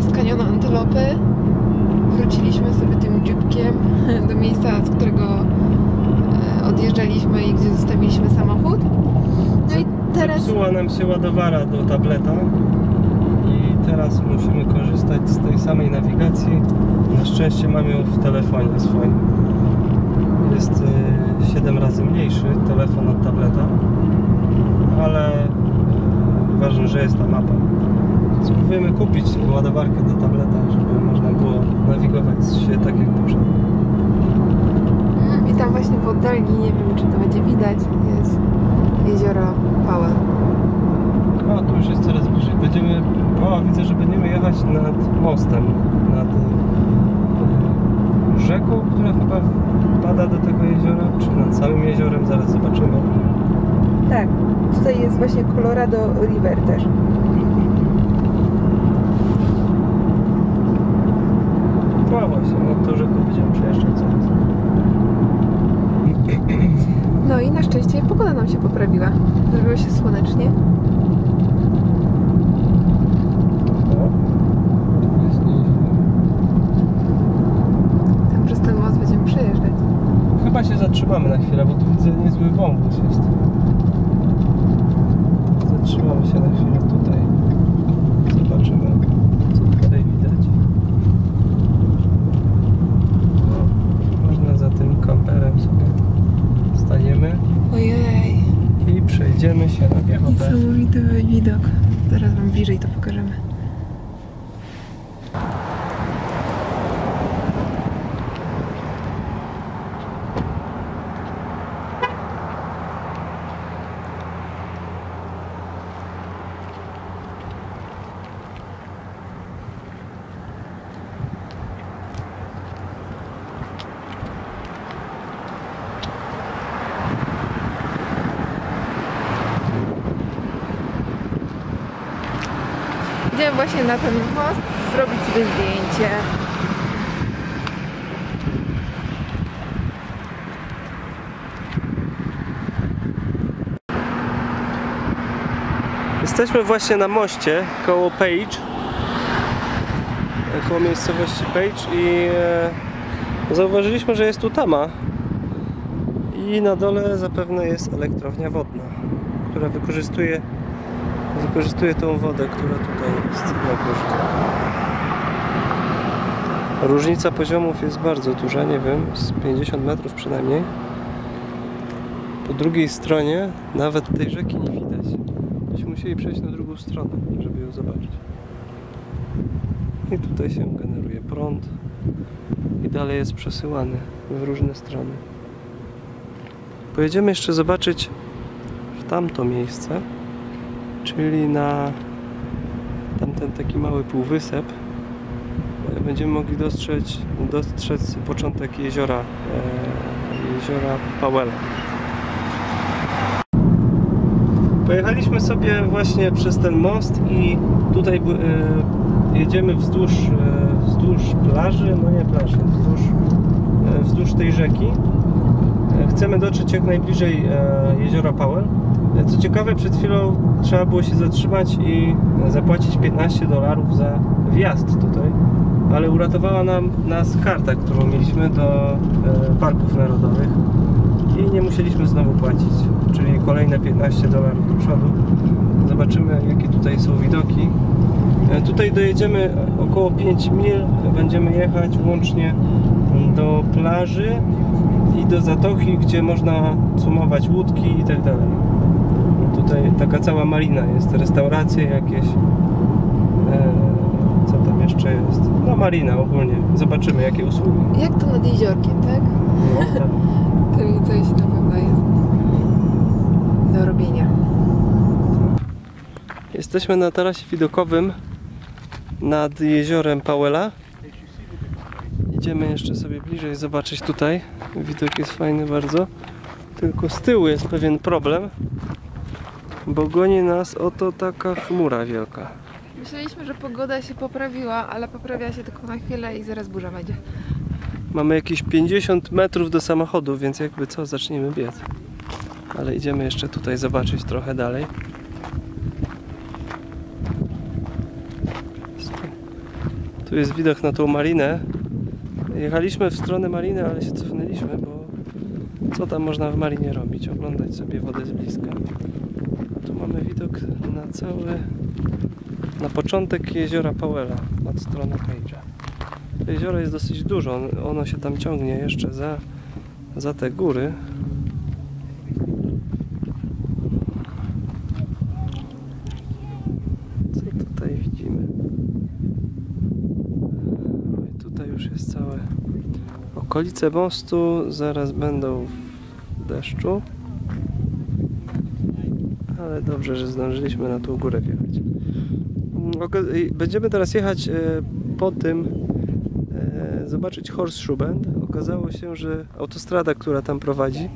Z kanionu Antylopy. Wróciliśmy sobie tym jeepkiem do miejsca, z którego e, odjeżdżaliśmy i gdzie zostawiliśmy samochód. No i teraz Zepsuła nam się ładowara do tableta i teraz musimy korzystać z tej samej nawigacji. Na szczęście mam ją w telefonie swoim. Jest 7 razy mniejszy telefon od tableta, ale e, ważne, że jest ta mapa. Spróbujemy kupić ładowarkę do tableta, żeby można było nawigować się tak jak poprzednio. i tam właśnie w oddali, nie wiem czy to będzie widać, jest jezioro Powell. O, tu już jest coraz bliżej. Będziemy. O, widzę, że będziemy jechać nad mostem. Nad e, rzeką, która chyba wpada do tego jeziora, czy nad samym jeziorem, zaraz zobaczymy. Tak, tutaj jest właśnie Colorado River też. No właśnie, nad tą rzeką będziemy przejeżdżać zaraz. No i na szczęście pogoda nam się poprawiła. Zrobiło się słonecznie. Tam przez ten most będziemy przejeżdżać. Chyba się zatrzymamy na chwilę, bo tu widzę niezły wąwóz jest. Zatrzymamy się na chwilę tutaj. Zobaczymy, co tutaj widać. O, Można za tym kamperem sobie stajemy Ojej, i przejdziemy się na piechotę. Niesamowity widok. Zaraz wam bliżej to pokażemy. Właśnie na ten most zrobić sobie zdjęcie. Jesteśmy właśnie na moście koło Page, koło miejscowości Page i e, zauważyliśmy, że jest tu tama i na dole zapewne jest elektrownia wodna, która wykorzystuje, wykorzystuje tą wodę, która tutaj jest na górze. Różnica poziomów jest bardzo duża, nie wiem, z 50 metrów przynajmniej. Po drugiej stronie nawet tej rzeki nie widać. Byśmy musieli przejść na drugą stronę, żeby ją zobaczyć. I tutaj się generuje prąd i dalej jest przesyłany w różne strony. Pojedziemy jeszcze zobaczyć w tamto miejsce, czyli na tamten taki mały półwysep. E, Będziemy mogli dostrzec, dostrzec początek jeziora, e, jeziora Powella. Pojechaliśmy sobie właśnie przez ten most i tutaj e, jedziemy wzdłuż, wzdłuż plaży, no nie plaży, wzdłuż, wzdłuż tej rzeki. E, chcemy dotrzeć jak najbliżej e, jeziora Powell. E, Co ciekawe, przed chwilą trzeba było się zatrzymać i zapłacić 15 dolarów za wjazd tutaj, ale uratowała nam nas karta, którą mieliśmy do e, parków narodowych i nie musieliśmy znowu płacić, czyli kolejne 15 dolarów do przodu. Zobaczymy jakie tutaj są widoki. E, Tutaj dojedziemy około 5 mil, będziemy jechać łącznie do plaży i do zatoki, gdzie można cumować łódki i tak dalej. Tutaj taka cała marina jest, restauracje jakieś. E, Co tam jeszcze jest? No marina ogólnie. Zobaczymy jakie usługi. Jak to nad jeziorkiem, tak? No, tak. Czyli coś na pewno jest do robienia. Jesteśmy na tarasie widokowym nad jeziorem Powella. Idziemy jeszcze sobie bliżej zobaczyć tutaj. Widok jest fajny bardzo. Tylko z tyłu jest pewien problem, bo goni nas oto taka chmura wielka. Myśleliśmy, że pogoda się poprawiła, ale poprawia się tylko na chwilę i zaraz burza będzie. Mamy jakieś 50 metrów do samochodu, więc jakby co, zaczniemy biec. Ale idziemy jeszcze tutaj zobaczyć trochę dalej. Tu jest widok na tą marinę. Jechaliśmy w stronę mariny, ale się cofnęliśmy, bo co tam można w marinie robić? Oglądać sobie wodę z bliska. Tu mamy widok na cały, na początek jeziora Powella od strony Cage'a. To jezioro jest dosyć dużo, on- ono się tam ciągnie jeszcze za, za te góry. Co tutaj widzimy? Oj, tutaj już jest całe okolice mostu, zaraz będą w deszczu. Ale dobrze, że zdążyliśmy na tą górę wjechać. Będziemy teraz jechać e, po tym, e, zobaczyć Horseshoe Bend. Okazało się, że autostrada, która tam prowadzi,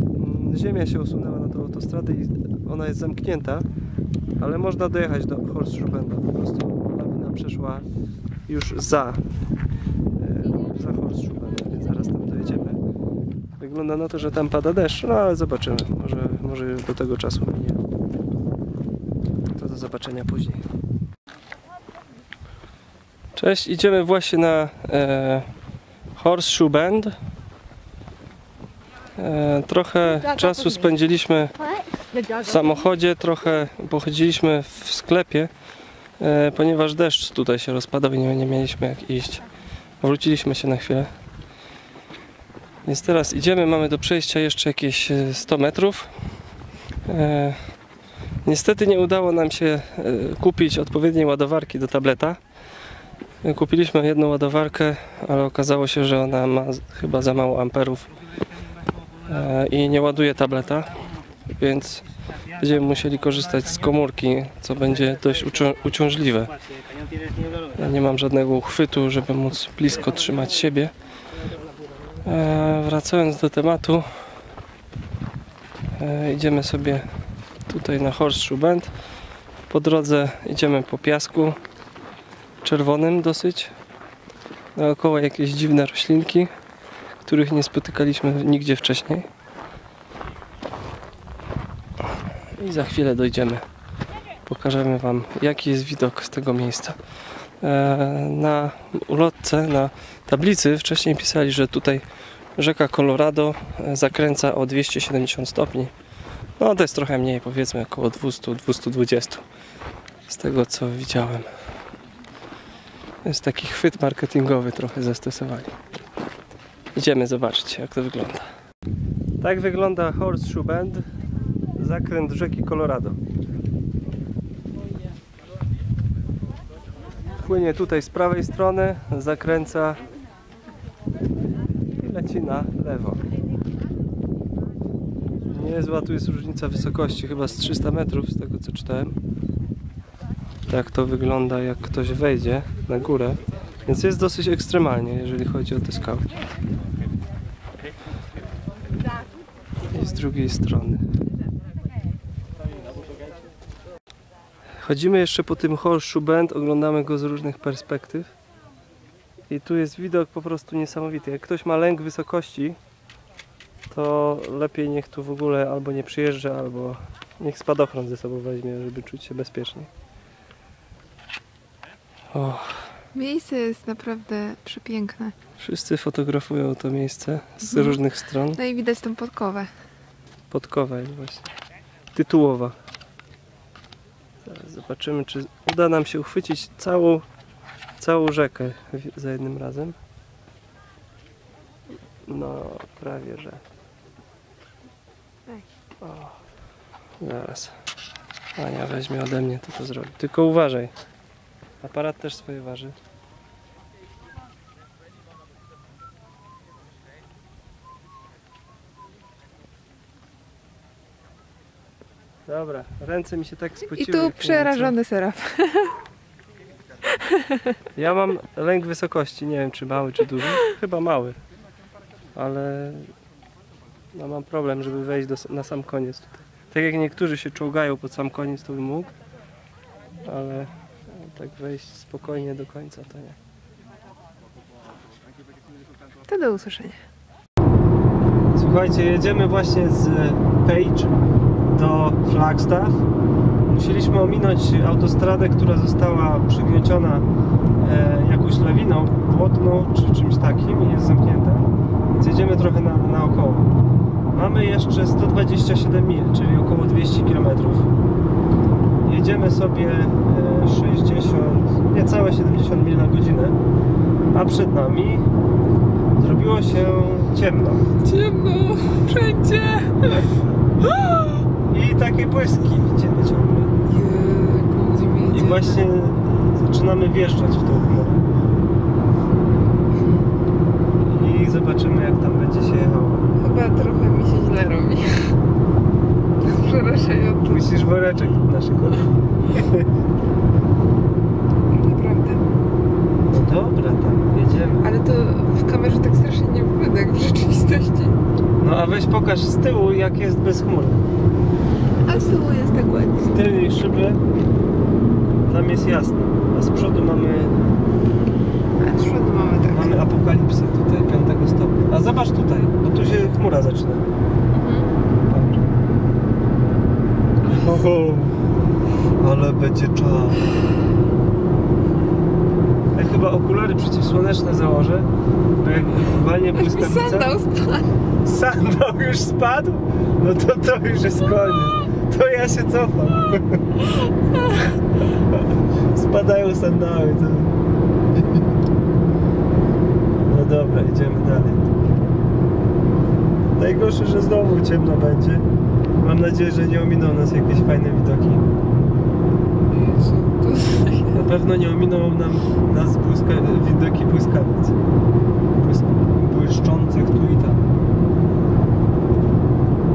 mm, ziemia się usunęła na tą autostradę i ona jest zamknięta, ale można dojechać do Horseshoe Benda. Po prostu lawina przeszła już za, e, za Horseshoe Bend, więc zaraz tam dojedziemy. Wygląda na to, że tam pada deszcz, no ale zobaczymy. Może, może do tego czasu minie. To do zobaczenia później. Cześć, idziemy właśnie na e, Horseshoe Bend. E, trochę czasu spędziliśmy w samochodzie, trochę pochodziliśmy w sklepie, e, ponieważ deszcz tutaj się rozpadał i nie, nie mieliśmy jak iść. Wróciliśmy się na chwilę. Więc teraz idziemy, mamy do przejścia jeszcze jakieś e, 100 metrów. E, niestety nie udało nam się e, kupić odpowiedniej ładowarki do tableta. E, Kupiliśmy jedną ładowarkę, ale okazało się, że ona ma chyba za mało amperów e, i nie ładuje tableta, więc będziemy musieli korzystać z komórki, co będzie dość ucią- uciążliwe. Ja nie mam żadnego uchwytu, żeby móc blisko trzymać siebie. E, wracając do tematu, e, idziemy sobie tutaj na Horseshoe Bend. Po drodze idziemy po piasku czerwonym dosyć. Dookoła jakieś dziwne roślinki, których nie spotykaliśmy nigdzie wcześniej. I za chwilę dojdziemy. Pokażemy Wam, jaki jest widok z tego miejsca. E, Na ulotce, na tablicy wcześniej pisali, że tutaj rzeka Colorado e, zakręca o 270 stopni. No to jest trochę mniej, powiedzmy około 200-220 z tego co widziałem. Jest taki chwyt marketingowy trochę zastosowali. Idziemy zobaczyć jak to wygląda. Tak wygląda Horseshoe Bend, zakręt rzeki Colorado. Płynie tutaj z prawej strony, zakręca i leci na lewo. Niezła tu jest różnica wysokości, chyba z 300 metrów z tego co czytałem. Tak to wygląda jak ktoś wejdzie na górę, więc jest dosyć ekstremalnie, jeżeli chodzi o te skały. I z drugiej strony. Chodzimy jeszcze po tym Horseshoe Bend, oglądamy go z różnych perspektyw. I tu jest widok po prostu niesamowity. Jak ktoś ma lęk wysokości, to lepiej niech tu w ogóle albo nie przyjeżdża, albo niech spadochron ze sobą weźmie, żeby czuć się bezpiecznie. O, Miejsce jest naprawdę przepiękne. wszyscy fotografują to miejsce z Mhm. różnych stron. No i widać tą podkowę. Podkowa jest właśnie. Tytułowa. Zobaczymy, czy uda nam się uchwycić całą, całą rzekę za jednym razem. No, prawie że. O, zaraz. Ania weźmie ode mnie, to to zrobi. Tylko uważaj. Aparat też swoje waży. Dobra, ręce mi się tak spociły. I tu przerażony seraf. Ja mam lęk wysokości, nie wiem czy mały czy duży. Chyba mały. Ale no mam problem, żeby wejść do, na sam koniec tutaj. Tak jak niektórzy się czołgają pod sam koniec, to bym mógł. Ale tak wejść spokojnie do końca to nie. To do usłyszenia. Słuchajcie, jedziemy właśnie z Page do Flagstaff. Musieliśmy ominąć autostradę, która została przygnieciona e, jakąś lawiną, płotną czy czymś takim i jest zamknięte. Więc jedziemy trochę na, naokoło. Mamy jeszcze 127 mil, czyli około 200 km. Jedziemy sobie e, 60, niecałe 70 mil na godzinę, a przed nami zrobiło się ciemno. Ciemno, wszędzie. I takie błyski widzimy ciągle. I właśnie zaczynamy wjeżdżać w tą chmurę. I zobaczymy jak tam będzie się jechało. Chyba trochę mi się źle robi. Przerażająco. Musisz woreczek naszykować. Naprawdę. No dobra, tam jedziemy. Ale to w kamerze tak strasznie nie wygląda jak w rzeczywistości. No a weź pokaż z tyłu jak jest bez chmur. A z tyłu jest tak ładnie. Z tylnej szyby tam jest jasno. A z przodu mamy, A z przodu mamy tak. mamy apokalipsę tutaj, piątego stopnia. A zobacz tutaj, bo tu się chmura zaczyna. Mhm. Patrz. Oho, ale będzie czas. Ja chyba okulary przeciwsłoneczne założę, bo jak walnie błyskawica... Sandał spadł. Sandał już spadł? No to to już jest koniec. To ja się cofam. Spadają sandały. To... No dobra, idziemy dalej. Najgorsze, że znowu ciemno będzie. Mam nadzieję, że nie ominą nas jakieś fajne widoki. Na pewno nie ominą nam nas błyska... widoki błyskawic. Błysk... Błyszczących tu i tam.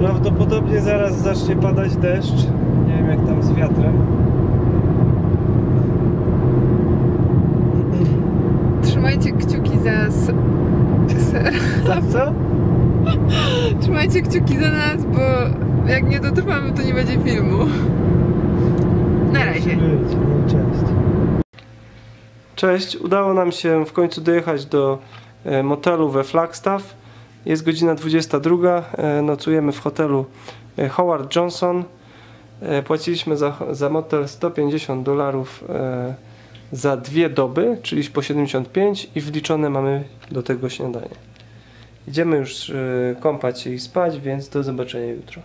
Prawdopodobnie zaraz zacznie padać deszcz. Nie wiem jak tam z wiatrem. Trzymajcie kciuki za... ser. Za co? Trzymajcie kciuki za nas, bo jak nie dotrwamy, to nie będzie filmu. Na razie. Cześć. Cześć, udało nam się w końcu dojechać do e, motelu we Flagstaff. Jest godzina 22. e, Nocujemy w hotelu e, Howard Johnson. E, Płaciliśmy za, za motel 150 dolarów za dwie doby, czyli po 75 i wliczone mamy do tego śniadanie. Idziemy już kąpać i spać, więc do zobaczenia jutro.